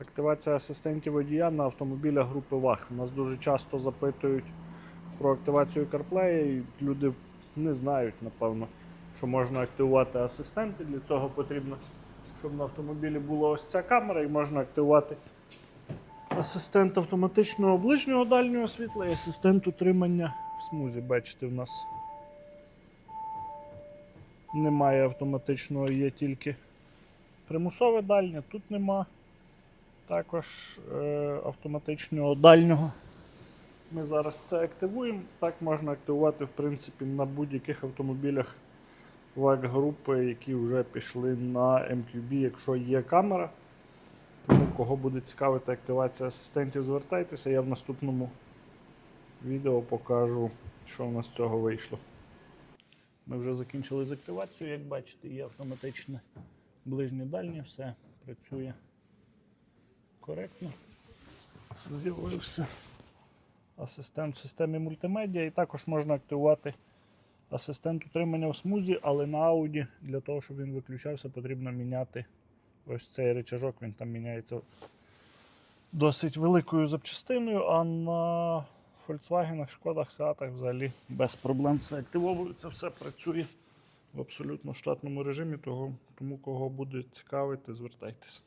Активація асистентів водія на автомобілях групи ВАГ. Нас дуже часто запитують про активацію CarPlay, і люди не знають, напевно, що можна активувати асистенти. Для цього потрібно, щоб на автомобілі була ось ця камера, і можна активувати асистент автоматичного ближнього дальнього світла і асистент утримання в смузі. Бачите, в нас немає автоматичного, є тільки примусове дальнє, тут нема. Також е, автоматичного дальнього. Ми зараз це активуємо. Так можна активувати в принципі, на будь-яких автомобілях ВАК групи, які вже пішли на MQB, якщо є камера. Тому кого буде цікавити активація асистентів, звертайтеся. Я в наступному відео покажу, що в нас з цього вийшло. Ми вже закінчили з активацією, як бачите, є автоматичне ближнє дальнє, все працює коректно. З'явився асистент в системі мультимедіа і також можна активувати асистент утримання в смузі, але на ауді для того, щоб він виключався, потрібно міняти ось цей рычажок, він там міняється досить великою запчастиною, а на Volkswagen, Шкодах, Сеатах взагалі без проблем все активовується, все працює в абсолютно штатному режимі, тому кого буде цікавити, звертайтеся.